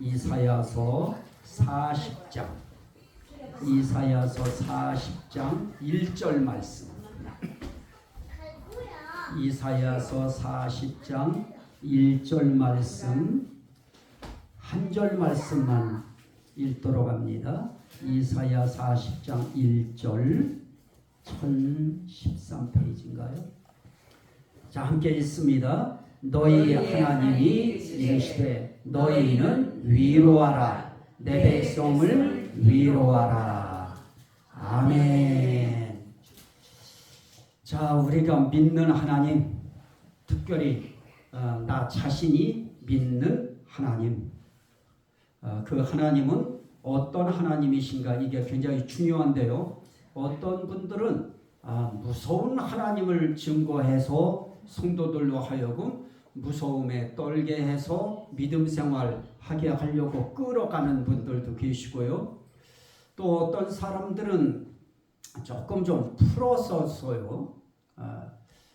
이사야서 40장 이사야서 40장 1절 말씀 이사야서 40장 1절 말씀 한 절 말씀만 읽도록 합니다. 이사야 40장 1절 1013페이지인가요? 자 함께 읽습니다. 너희 하나님이 이르시되 너희는 위로하라 내 백성을 위로하라 아멘. 자 우리가 믿는 하나님 특별히 어, 나 자신이 믿는 하나님 어, 그 하나님은 어떤 하나님이신가 이게 굉장히 중요한데요. 어떤 분들은 아, 무서운 하나님을 증거해서 성도들로 하여금 무서움에 떨게 해서 믿음 생활 하게 하려고 끌어가는 분들도 계시고요. 또 어떤 사람들은 조금 좀 풀어서서요. 아,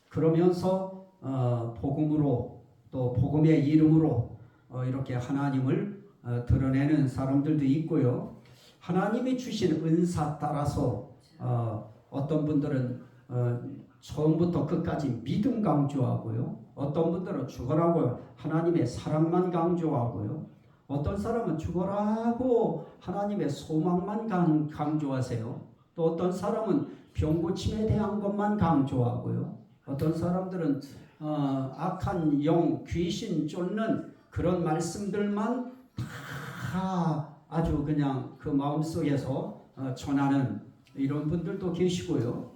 그러면서 어, 복음으로 또 복음의 이름으로 어, 이렇게 하나님을 어, 드러내는 사람들도 있고요. 하나님이 주신 은사 따라서 어, 어떤 분들은 어, 처음부터 끝까지 믿음 강조하고요. 어떤 분들은 죽어라고 하나님의 사랑만 강조하고요. 어떤 사람은 죽어라고 하나님의 소망만 강, 강조하세요. 또 어떤 사람은 병 고침에 대한 것만 강조하고요. 어떤 사람들은 어, 악한 영, 귀신 쫓는 그런 말씀들만 다 아주 그냥 그 마음속에서 어, 전하는 이런 분들도 계시고요.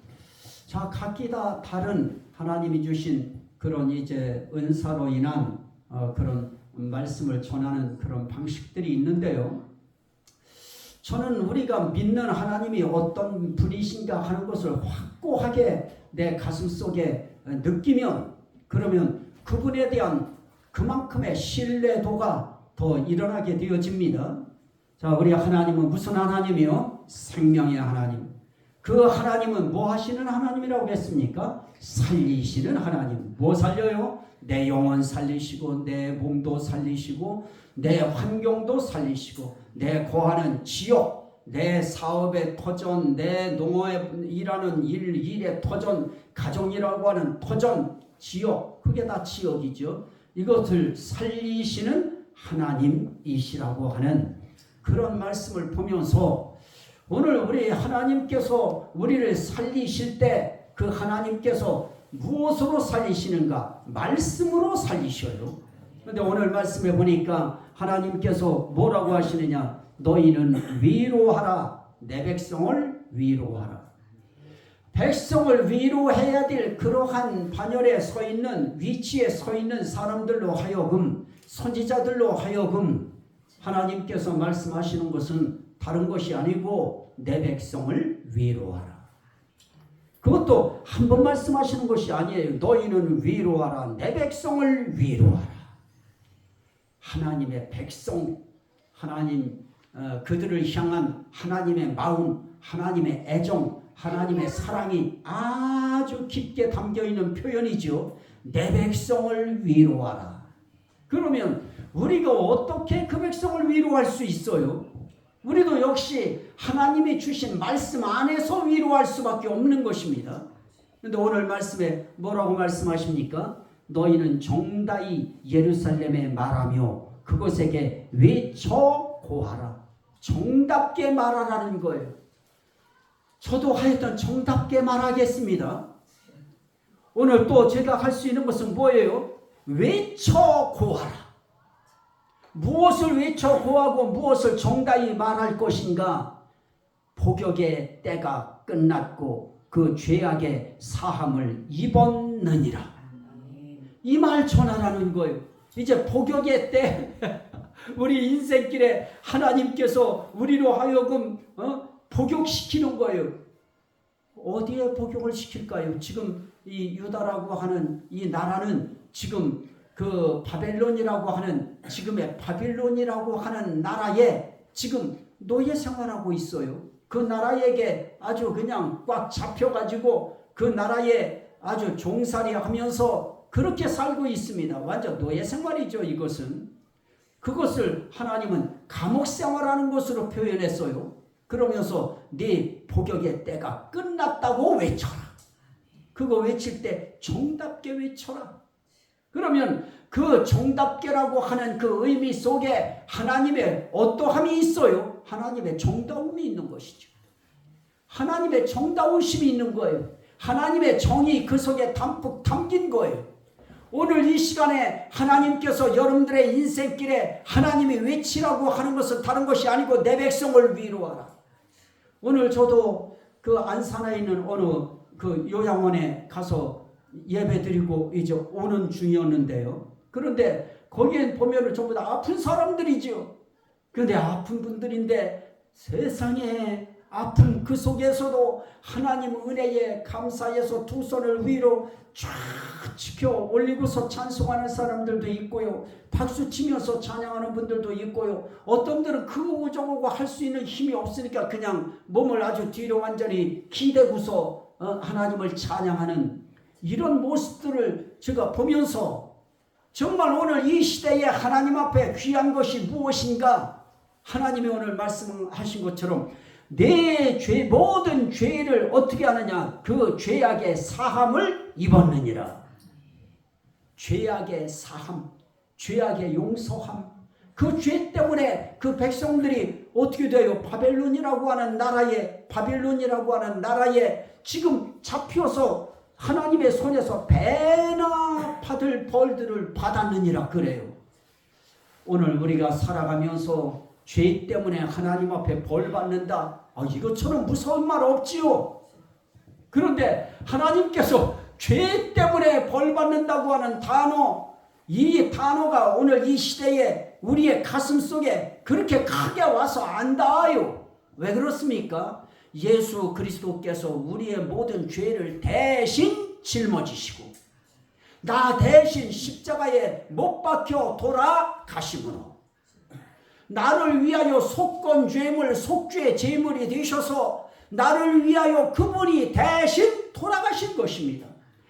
자, 각기 다 다른 하나님이 주신 그런 이제 은사로 인한 어, 그런 말씀을 전하는 그런 방식들이 있는데요. 저는 우리가 믿는 하나님이 어떤 분이신가 하는 것을 확고하게 내 가슴 속에 느끼면 그러면 그분에 대한 그만큼의 신뢰도가 더 일어나게 되어집니다. 자, 우리 하나님은 무슨 하나님이요? 생명의 하나님. 그 하나님은 뭐 하시는 하나님이라고 했습니까? 살리시는 하나님. 뭐 살려요? 내 영혼 살리시고, 내 몸도 살리시고, 내 환경도 살리시고, 내 거하는 지역, 내 사업의 터전, 내 농어에 일하는 일, 일의 터전, 가정이라고 하는 터전, 지역, 그게 다 지역이죠. 이것을 살리시는 하나님이시라고 하는 그런 말씀을 보면서 오늘 우리 하나님께서 우리를 살리실 때 그 하나님께서 무엇으로 살리시는가? 말씀으로 살리셔요. 근데 오늘 말씀에 보니까 하나님께서 뭐라고 하시느냐? 너희는 위로하라. 내 백성을 위로하라. 백성을 위로해야 될 그러한 반열에 서 있는 위치에 서 있는 사람들로 하여금 선지자들로 하여금 하나님께서 말씀하시는 것은 다른 것이 아니고 내 백성을 위로하라. 그것도 한 번 말씀하시는 것이 아니에요. 너희는 위로하라. 내 백성을 위로하라. 하나님의 백성, 하나님 어, 그들을 향한 하나님의 마음, 하나님의 애정, 하나님의 사랑이 아주 깊게 담겨 있는 표현이죠. 내 백성을 위로하라. 그러면 우리가 어떻게 그 백성을 위로할 수 있어요? 우리도 역시 하나님이 주신 말씀 안에서 위로할 수밖에 없는 것입니다. 근데 오늘 말씀에 뭐라고 말씀하십니까? 너희는 정다이 예루살렘에 말하며 그것에게 외쳐 고하라. 정답게 말하라는 거예요. 저도 하여튼 정답게 말하겠습니다. 오늘 또 제가 할 수 있는 것은 뭐예요? 외쳐 고하라. 무엇을 외쳐 고하고 무엇을 정당히 말할 것인가? 복역의 때가 끝났고 그 죄악의 사함을 입었느니라. 이 말 전하라는 거예요. 이제 복역의 때, 우리 인생길에 하나님께서 우리로 하여금 어? 복역시키는 거예요. 어디에 복역을 시킬까요? 지금 이 유다라고 하는 이 나라는 지금 그 바벨론이라고 하는 지금의 바빌론이라고 하는 나라에 지금 노예 생활하고 있어요. 그 나라에게 아주 그냥 꽉 잡혀가지고 그 나라에 아주 종살이 하면서 그렇게 살고 있습니다. 완전 노예 생활이죠, 이것은. 그것을 하나님은 감옥 생활하는 것으로 표현했어요. 그러면서 네 복역의 때가 끝났다고 외쳐라. 그거 외칠 때 정답게 외쳐라. 그러면 그 정답게라고 하는 그 의미 속에 하나님의 어떠함이 있어요? 하나님의 정다움이 있는 것이죠. 하나님의 정다우심이 있는 거예요. 하나님의 정이 그 속에 담뿍 담긴 거예요. 오늘 이 시간에 하나님께서 여러분들의 인생길에 하나님이 외치라고 하는 것은 다른 것이 아니고 내 백성을 위로하라. 오늘 저도 그 안산에 있는 어느 그 요양원에 가서 예배 드리고 이제 오는 중이었는데요. 그런데 거기엔 보면은 전부 다 아픈 사람들이죠. 그런데 아픈 분들인데 세상에 아픈 그 속에서도 하나님 은혜에 감사해서 두 손을 위로 쫙 지켜 올리고서 찬송하는 사람들도 있고요. 박수 치면서 찬양하는 분들도 있고요. 어떤 분들은 그거 저거 할수 있는 힘이 없으니까 그냥 몸을 아주 뒤로 완전히 기대고서 어, 하나님을 찬양하는 이런 모습들을 제가 보면서 정말 오늘 이 시대에 하나님 앞에 귀한 것이 무엇인가? 하나님이 오늘 말씀하신 것처럼 내 죄, 모든 죄를 어떻게 하느냐? 그 죄악의 사함을 입었느니라. 죄악의 사함, 죄악의 용서함. 그 죄 때문에 그 백성들이 어떻게 돼요? 바벨론이라고 하는 나라에, 바벨론이라고 하는 나라에 지금 잡혀서 하나님의 손에서 배나 받을 벌들을 받았느니라 그래요. 오늘 우리가 살아가면서 죄 때문에 하나님 앞에 벌 받는다. 아, 이것처럼 무서운 말 없지요. 그런데 하나님께서 죄 때문에 벌 받는다고 하는 단어, 이 단어가 오늘 이 시대에 우리의 가슴 속에 그렇게 크게 와서 안 닿아요. 왜 그렇습니까? 예수 그리스도께서 우리의 모든 죄를 대신 짊어지시고 나 대신 십자가에 못 박혀 돌아가심으로 나를 위하여 속건 죄물 속죄 제물이 되셔서 나를 위하여 그분이 대신 돌아가신 것입니다.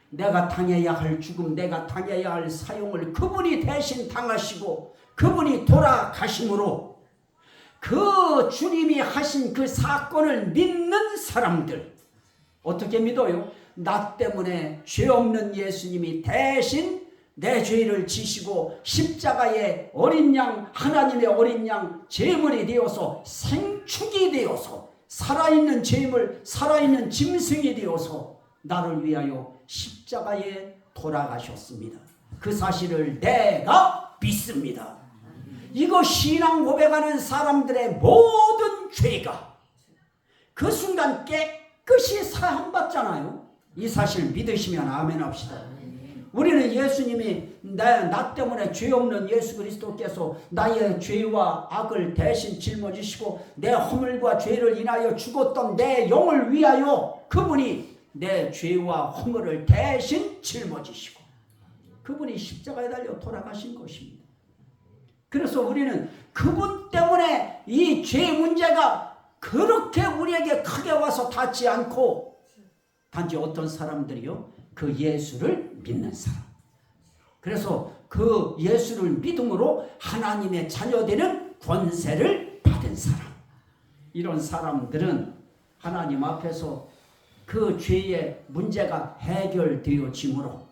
내가 당해야 할 죽음, 내가 당해야 할 사용을 그분이 대신 당하시고 그분이 돌아가심으로 그 주님이 하신 그 사건을 믿는 사람들 어떻게 믿어요? 나 때문에 죄 없는 예수님이 대신 내 죄를 지시고 십자가의 어린 양 하나님의 어린 양 제물이 되어서 생축이 되어서 살아있는 제물 살아있는 짐승이 되어서 나를 위하여 십자가에 돌아가셨습니다. 그 사실을 내가 믿습니다. 이거 신앙 고백하는 사람들의 모든 죄가 그 순간 깨끗이 사함받잖아요. 이 사실 믿으시면 아멘 합시다. 우리는 예수님이 나, 나 때문에 죄 없는 예수 그리스도께서 나의 죄와 악을 대신 짊어지시고 내 허물과 죄를 인하여 죽었던 내 영을 위하여 그분이 내 죄와 허물을 대신 짊어지시고 그분이 십자가에 달려 돌아가신 것입니다. 그래서 우리는 그분 때문에 이 죄 문제가 그렇게 우리에게 크게 와서 닿지 않고 단지 어떤 사람들이요 그 예수를 믿는 사람. 그래서 그 예수를 믿음으로 하나님의 자녀되는 권세를 받은 사람. 이런 사람들은 하나님 앞에서 그 죄의 문제가 해결되어지므로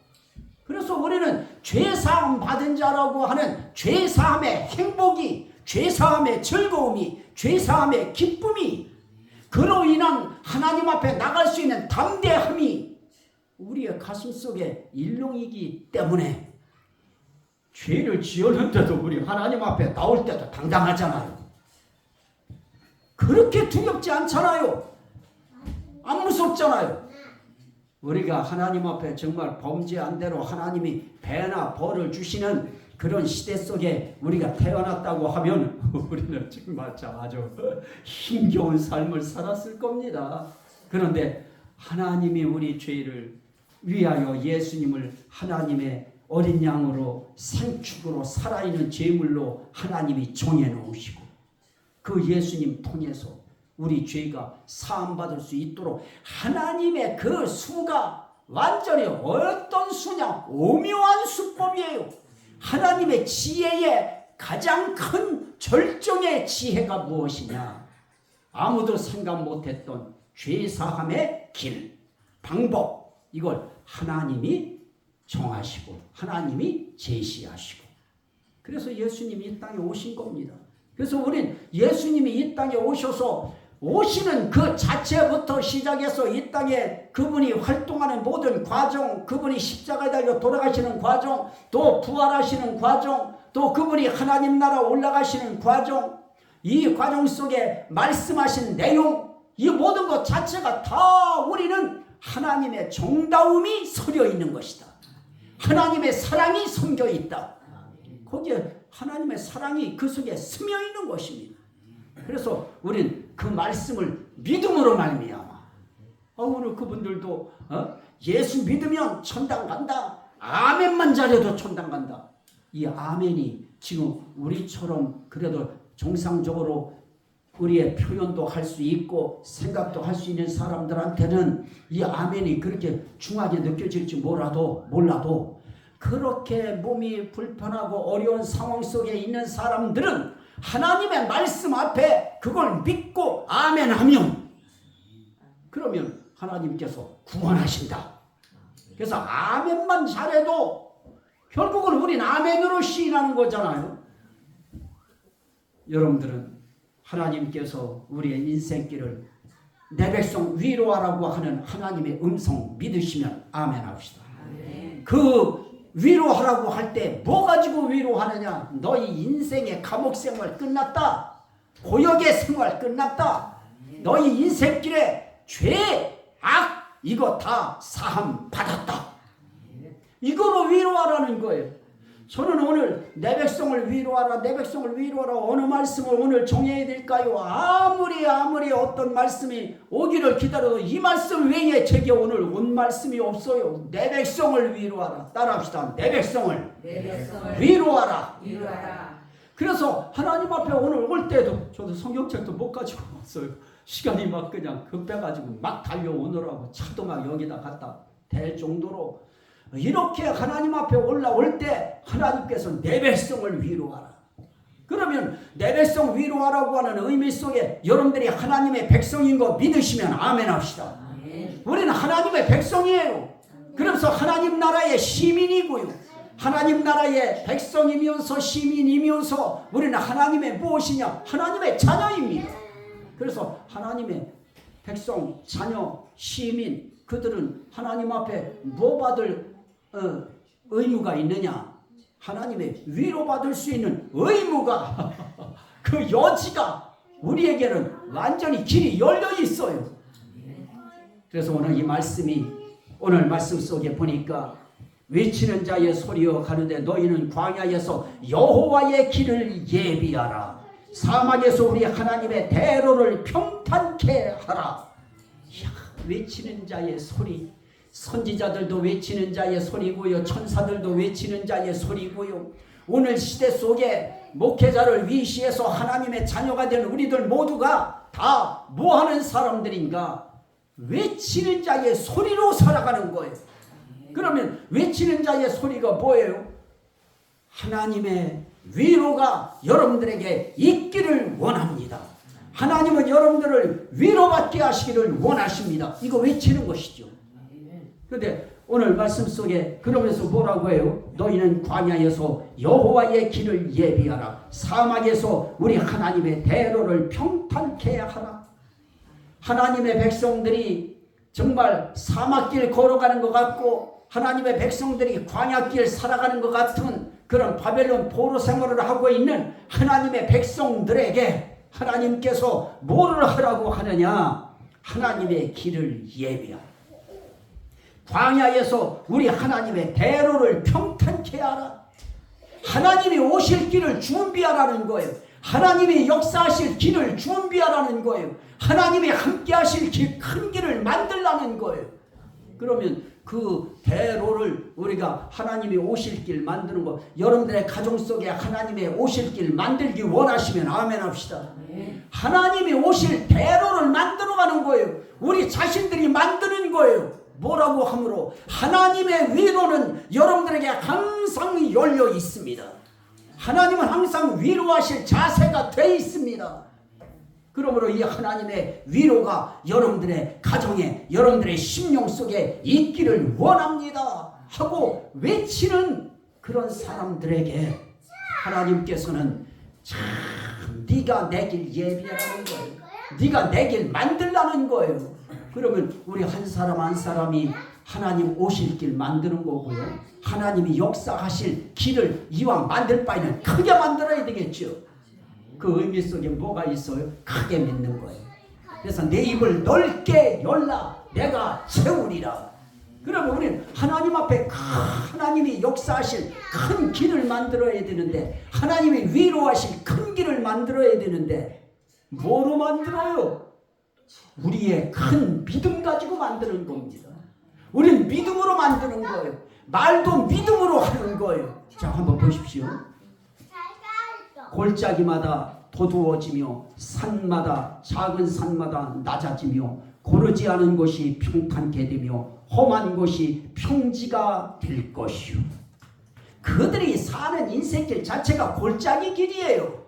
그래서 우리는 죄사함 받은 자라고 하는 죄사함의 행복이 죄사함의 즐거움이 죄사함의 기쁨이 그로 인한 하나님 앞에 나갈 수 있는 담대함이 우리의 가슴 속에 일용이기 때문에 죄를 지었는데도 우리 하나님 앞에 나올 때도 당당하잖아요. 그렇게 두렵지 않잖아요. 안 무섭잖아요. 우리가 하나님 앞에 정말 범죄한 대로 하나님이 배나 벌을 주시는 그런 시대 속에 우리가 태어났다고 하면 우리는 정말 아주 힘겨운 삶을 살았을 겁니다. 그런데 하나님이 우리 죄를 위하여 예수님을 하나님의 어린 양으로 생축으로 살아있는 제물로 하나님이 정해 놓으시고 그 예수님 통해서 우리 죄가 사함받을 수 있도록 하나님의 그 수가 완전히 어떤 수냐 오묘한 수법이에요. 하나님의 지혜의 가장 큰 절정의 지혜가 무엇이냐? 아무도 생각 못했던 죄사함의 길, 방법 이걸 하나님이 정하시고 하나님이 제시하시고 그래서 예수님이 이 땅에 오신 겁니다. 그래서 우린 예수님이 이 땅에 오셔서 오시는 그 자체부터 시작해서 이 땅에 그분이 활동하는 모든 과정, 그분이 십자가에 달려 돌아가시는 과정, 또 부활하시는 과정, 또 그분이 하나님 나라 올라가시는 과정, 이 과정 속에 말씀하신 내용, 이 모든 것 자체가 다 우리는 하나님의 정다움이 서려 있는 것이다. 하나님의 사랑이 섬겨 있다. 거기에 하나님의 사랑이 그 속에 스며 있는 것입니다. 그래서 우린 그 말씀을 믿음으로 말미암아. 어, 오늘 그분들도 어? 예수 믿으면 천당 간다. 아멘만 잘해도 천당 간다. 이 아멘이 지금 우리처럼 그래도 정상적으로 우리의 표현도 할 수 있고 생각도 할 수 있는 사람들한테는 이 아멘이 그렇게 중하게 느껴질지 몰라도 몰라도 그렇게 몸이 불편하고 어려운 상황 속에 있는 사람들은 하나님의 말씀 앞에 그걸 믿고 아멘 하면 그러면 하나님께서 구원하신다. 그래서 아멘만 잘해도 결국은 우린 아멘으로 시인하는 거잖아요. 여러분들은 하나님께서 우리의 인생길을 내 백성 위로하라고 하는 하나님의 음성 믿으시면 아멘 합시다. 그 위로하라고 할 때 뭐 가지고 위로하느냐? 너희 인생의 감옥 생활 끝났다. 고역의 생활 끝났다. 너희 인생길에 죄, 악 이거 다 사함 받았다. 이거로 위로하라는 거예요. 저는 오늘 내 백성을 위로하라, 내 백성을 위로하라 어느 말씀을 오늘 정해야 될까요? 아무리 아무리 어떤 말씀이 오기를 기다려도 이 말씀 외에 제게 오늘 온 말씀이 없어요. 내 백성을 위로하라. 따라합시다. 내 백성을 내 백성을 위로하라. 위로하라. 그래서 하나님 앞에 오늘 올 때도 저도 성경책도 못 가지고 왔어요. 시간이 막 그냥 급해가지고 막 달려오느라고 차도 막 여기다 갖다 댈 정도로 이렇게 하나님 앞에 올라올 때 하나님께서 내 백성을 위로하라. 그러면 내 백성 위로하라고 하는 의미 속에 여러분들이 하나님의 백성인 거 믿으시면 아멘 합시다. 아멘. 우리는 하나님의 백성이에요. 그래서 하나님 나라의 시민이고요. 하나님 나라의 백성이면서 시민이면서 우리는 하나님의 무엇이냐? 하나님의 자녀입니다. 그래서 하나님의 백성, 자녀, 시민 그들은 하나님 앞에 뭐 받을 어, 의무가 있느냐? 하나님의 위로받을 수 있는 의무가 그 여지가 우리에게는 완전히 길이 열려 있어요. 그래서 오늘 이 말씀이 오늘 말씀 속에 보니까 외치는 자의 소리여 가는데 너희는 광야에서 여호와의 길을 예비하라 사막에서 우리 하나님의 대로를 평탄케 하라 이야, 외치는 자의 소리 선지자들도 외치는 자의 소리고요 천사들도 외치는 자의 소리고요 오늘 시대 속에 목회자를 위시해서 하나님의 자녀가 된 우리들 모두가 다 뭐 하는 사람들인가 외치는 자의 소리로 살아가는 거예요. 그러면 외치는 자의 소리가 뭐예요? 하나님의 위로가 여러분들에게 있기를 원합니다. 하나님은 여러분들을 위로받게 하시기를 원하십니다. 이거 외치는 것이죠. 그런데 오늘 말씀 속에 그러면서 뭐라고 해요? 너희는 광야에서 여호와의 길을 예비하라. 사막에서 우리 하나님의 대로를 평탄케 하라. 하나님의 백성들이 정말 사막길 걸어가는 것 같고 하나님의 백성들이 광야길 살아가는 것 같은 그런 바벨론 포로 생활을 하고 있는 하나님의 백성들에게 하나님께서 뭐를 하라고 하느냐? 하나님의 길을 예비하라. 광야에서 우리 하나님의 대로를 평탄케 하라. 하나님이 오실 길을 준비하라는 거예요. 하나님이 역사하실 길을 준비하라는 거예요. 하나님이 함께 하실 길, 큰 길을 만들라는 거예요. 그러면 그 대로를 우리가 하나님이 오실 길 만드는 거 여러분들의 가정 속에 하나님의 오실 길 만들기 원하시면 아멘 합시다. 하나님이 오실 대로를 만들어 가는 거예요. 우리 자신들이 만드는 거예요. 뭐라고 하므로 하나님의 위로는 여러분들에게 항상 열려 있습니다. 하나님은 항상 위로하실 자세가 돼 있습니다. 그러므로 이 하나님의 위로가 여러분들의 가정에 여러분들의 심령 속에 있기를 원합니다 하고 외치는 그런 사람들에게 하나님께서는 참 네가 내길 예비하라는 거예요. 네가 내길 만들라는 거예요. 그러면 우리 한 사람 한 사람이 하나님 오실 길 만드는 거고요. 하나님이 역사하실 길을 이왕 만들 바에는 크게 만들어야 되겠죠. 그 의미 속에 뭐가 있어요? 크게 믿는 거예요. 그래서 내 입을 넓게 열라 내가 채우리라. 그러면 우리는 하나님 앞에 큰 하나님이 역사하실 큰 길을 만들어야 되는데 하나님이 위로하실 큰 길을 만들어야 되는데 뭐로 만들어요? 우리의 큰 믿음 가지고 만드는 겁니다. 우리는 믿음으로 만드는 거예요. 말도 믿음으로 하는 거예요. 자, 한번 보십시오. 골짜기마다 도두어지며 산마다 작은 산마다 낮아지며 고르지 않은 곳이 평탄케 되며 험한 곳이 평지가 될 것이요. 그들이 사는 인생길 자체가 골짜기 길이에요.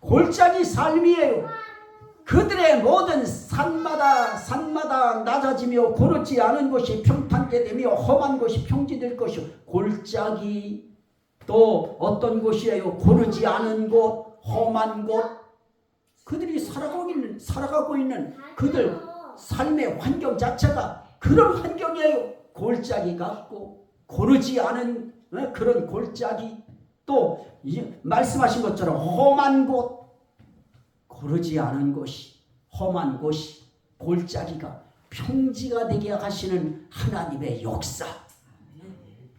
골짜기 삶이에요. 그들의 모든 산마다 산마다 낮아지며 고르지 않은 곳이 평탄케 되며 험한 곳이 평지될 것이요. 골짜기 또 어떤 곳이에요? 고르지 않은 곳, 험한 곳. 그들이 살아가고 있는 살아가고 있는 그들 삶의 환경 자체가 그런 환경이에요. 골짜기 같고 고르지 않은 어? 그런 골짜기 또 말씀하신 것처럼 험한 곳 고르지 않은 곳이 험한 곳이 골짜기가 평지가 되게 하시는 하나님의 역사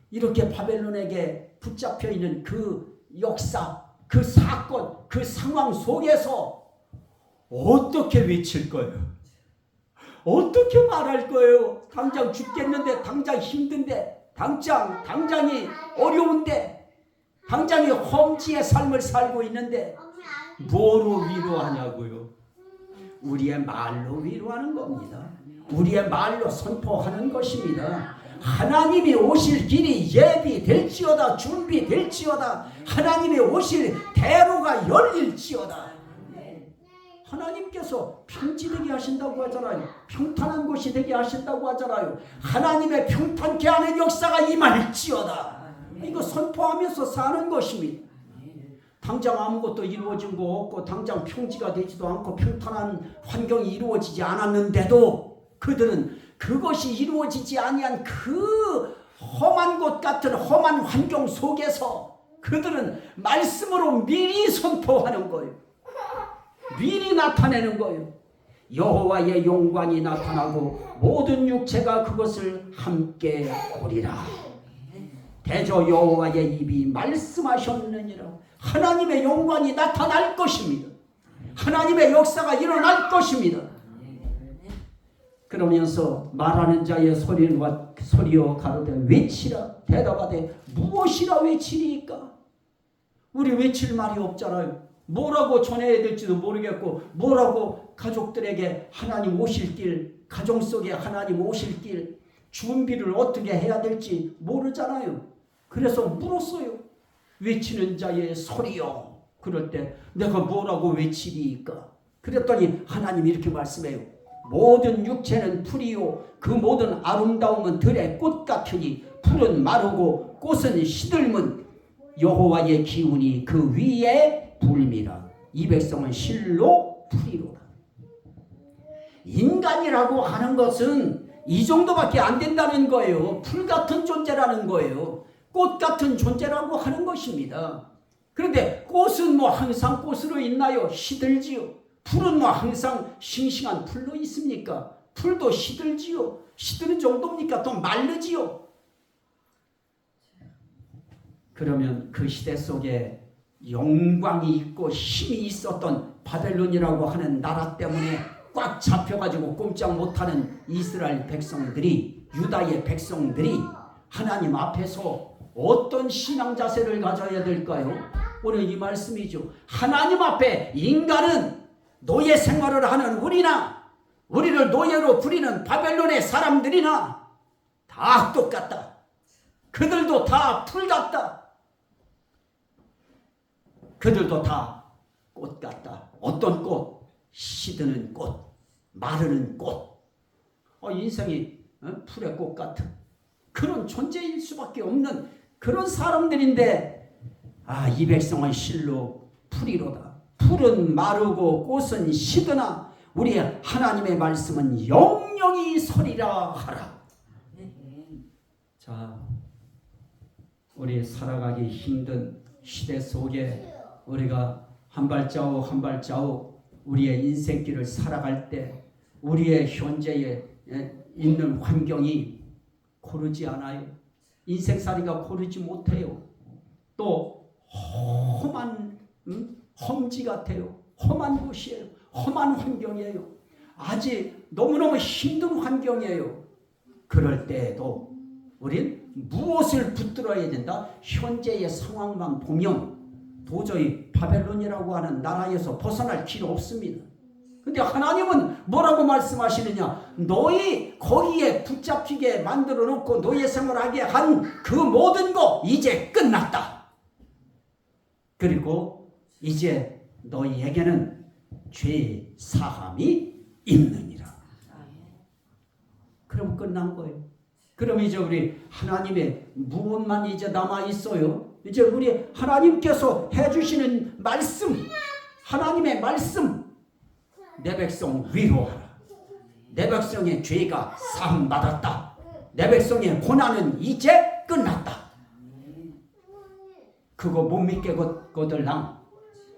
이렇게 바벨론에게 붙잡혀 있는 그 역사 그 사건 그 상황 속에서 어떻게 외칠 거예요? 어떻게 말할 거예요? 당장 죽겠는데, 당장 힘든데, 당장, 당장이 어려운데, 당장이 험지의 삶을 살고 있는데, 뭐로 위로하냐고요? 우리의 말로 위로하는 겁니다. 우리의 말로 선포하는 것입니다. 하나님이 오실 길이 예비될지어다, 준비될지어다, 하나님이 오실 대로가 열릴지어다. 하나님께서 평지 되게 하신다고 하잖아요. 평탄한 곳이 되게 하신다고 하잖아요. 하나님의 평탄케 하는 역사가 임할지어다. 이거 선포하면서 사는 것입니다. 당장 아무것도 이루어진 거 없고 당장 평지가 되지도 않고 평탄한 환경이 이루어지지 않았는데도 그들은 그것이 이루어지지 아니한 그 험한 곳 같은 험한 환경 속에서 그들은 말씀으로 미리 선포하는 거예요. 미리 나타내는 거예요. 여호와의 영광이 나타나고 모든 육체가 그것을 함께 보리라. 대저 여호와의 입이 말씀하셨느니라. 하나님의 영광이 나타날 것입니다. 하나님의 역사가 일어날 것입니다. 그러면서 말하는 자의 소리와 소리여 가로되 외치라 대답하되 무엇이라 외치리까? 우리 외칠 말이 없잖아요. 뭐라고 전해야 될지도 모르겠고 뭐라고 가족들에게 하나님 오실 길 가정 속에 하나님 오실 길 준비를 어떻게 해야 될지 모르잖아요. 그래서 물었어요. 외치는 자의 소리요. 그럴 때 내가 뭐라고 외치리까? 그랬더니 하나님이 이렇게 말씀해요. 모든 육체는 풀이요 그 모든 아름다움은 들의 꽃 같으니 풀은 마르고 꽃은 시들면 여호와의 기운이 그 위에 불미라 이 백성은 실로 풀이로다 인간이라고 하는 것은 이 정도밖에 안 된다는 거예요 풀 같은 존재라는 거예요 꽃 같은 존재라고 하는 것입니다 그런데 꽃은 뭐 항상 꽃으로 있나요? 시들지요 풀은 뭐 항상 싱싱한 풀로 있습니까? 풀도 시들지요. 시드는 정도입니까? 또 마르지요. 그러면 그 시대 속에 영광이 있고 힘이 있었던 바벨론이라고 하는 나라 때문에 꽉 잡혀가지고 꼼짝 못하는 이스라엘 백성들이 유다의 백성들이 하나님 앞에서 어떤 신앙 자세를 가져야 될까요? 오늘 이 말씀이죠. 하나님 앞에 인간은 노예 생활을 하는 우리나 우리를 노예로 부리는 바벨론의 사람들이나 다 똑같다. 그들도 다 풀 같다. 그들도 다 꽃 같다. 어떤 꽃? 시드는 꽃, 마르는 꽃. 어, 인생이 어? 풀의 꽃 같은 그런 존재일 수밖에 없는 그런 사람들인데 아, 이 백성은 실로 풀이로다. 풀은 마르고 꽃은 시드나 우리 하나님의 말씀은 영영이 서리라 하라. 자, 우리 살아가기 힘든 시대 속에 우리가 한 발자국 한 발자국 우리의 인생길을 살아갈 때 우리의 현재에 예, 있는 환경이 고르지 않아요. 인생살이가 고르지 못해요. 또 험한 음? 험지 같아요. 험한 곳이에요. 험한 환경이에요. 아직 너무너무 힘든 환경이에요. 그럴 때에도 우린 무엇을 붙들어야 된다? 현재의 상황만 보면 도저히 바벨론이라고 하는 나라에서 벗어날 길 없습니다. 근데 하나님은 뭐라고 말씀하시느냐? 너희 거기에 붙잡히게 만들어 놓고 너희의 생활하게 한 그 모든 거 이제 끝났다. 그리고 이제 너희에게는 죄 사함이 있느니라. 그럼 끝난 거예요. 그럼 이제 우리 하나님의 무엇만 이제 남아 있어요? 이제 우리 하나님께서 해주시는 말씀, 하나님의 말씀, 내 백성 위로하라. 내 백성의 죄가 사함 받았다. 내 백성의 고난은 이제 끝났다. 그거 못 믿겠거들랑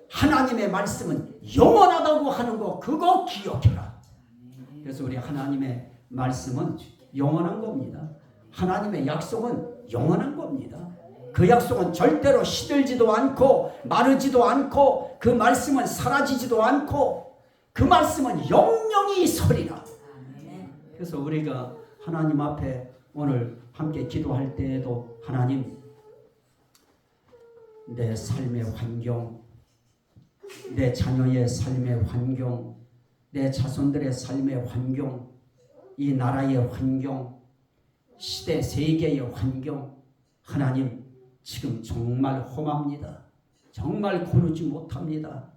하나님의 말씀은 영원하다고 하는 거 그거 기억해라. 그래서 우리 하나님의 말씀은 영원한 겁니다. 하나님의 약속은 영원한 겁니다. 그 약속은 절대로 시들지도 않고 마르지도 않고 그 말씀은 사라지지도 않고 그 말씀은 영영이 서리라. 그래서 우리가 하나님 앞에 오늘 함께 기도할 때에도 하나님 내 삶의 환경, 내 자녀의 삶의 환경, 내 자손들의 삶의 환경, 이 나라의 환경, 시대 세계의 환경, 하나님 지금 정말 험합니다. 정말 고르지 못합니다.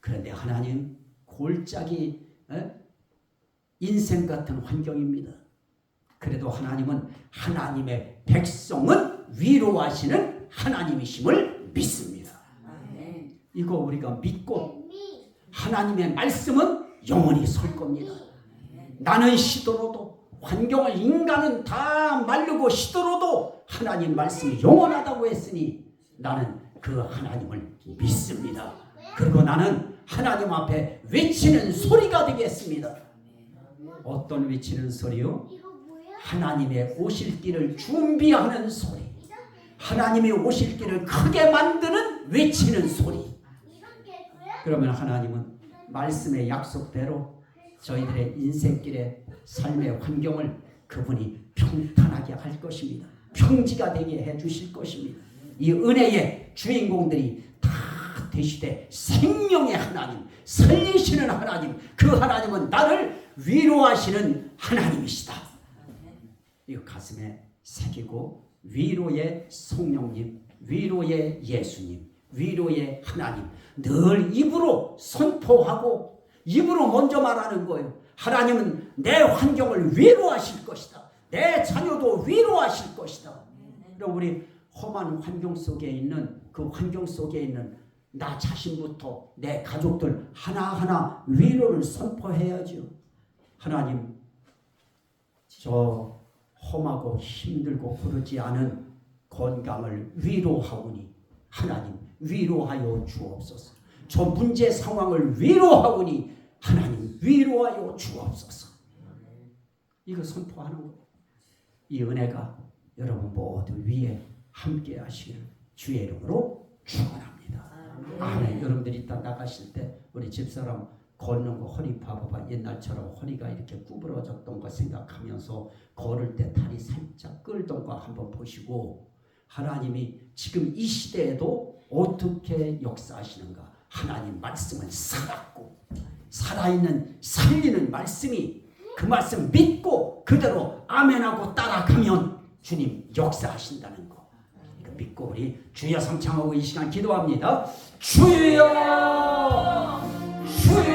그런데 하나님 골짜기 에? 인생 같은 환경입니다. 그래도 하나님은 하나님의 백성은 위로하시는 하나님이심을 믿습니다. 이거 우리가 믿고 하나님의 말씀은 영원히 설 겁니다. 나는 시도로도 환경을 인간은 다 말르고 시도로도 하나님 말씀이 영원하다고 했으니 나는 그 하나님을 믿습니다. 그리고 나는 하나님 앞에 외치는 소리가 되겠습니다. 어떤 외치는 소리요? 하나님의 오실 길을 준비하는 소리. 하나님의 오실 길을 크게 만드는 외치는 소리. 그러면 하나님은 말씀의 약속대로 저희들의 인생길의 삶의 환경을 그분이 평탄하게 할 것입니다. 평지가 되게 해 주실 것입니다. 이 은혜의 주인공들이 다 되시되 생명의 하나님, 살리시는 하나님, 그 하나님은 나를 위로하시는 하나님이시다. 이 가슴에 새기고 위로의 성령님, 위로의 예수님, 위로의 하나님 늘 입으로 선포하고 입으로 먼저 말하는 거예요. 하나님은 내 환경을 위로하실 것이다. 내 자녀도 위로하실 것이다. 그럼 우리 험한 환경 속에 있는 그 환경 속에 있는 나 자신부터 내 가족들 하나하나 위로를 선포해야죠. 하나님, 저 험하고 힘들고 그러지 않은 건강을 위로하오니 하나님 위로하여 주옵소서. 저 문제 상황을 위로하오니 하나님 위로하여 주옵소서. 이거 선포하는 거. 이 은혜가 여러분 모두 위에 함께 하시길 주의 이름으로 축원합니다. 아멘. 여러분들이 이따 나가실 때 우리 집사람 걷는 거 허리 봐봐봐 옛날처럼 허리가 이렇게 구부러졌던 거 생각하면서 걸을 때 다리 살짝 끌던 거 한번 보시고 하나님이 지금 이 시대에도 어떻게 역사하시는가 하나님 말씀은 살았고 살아있는 살리는 말씀이 그 말씀 믿고 그대로 아멘하고 따라가면 주님 역사하신다는 거 믿고 우리 주여 성창하고 이 시간 기도합니다. 주여! 주여!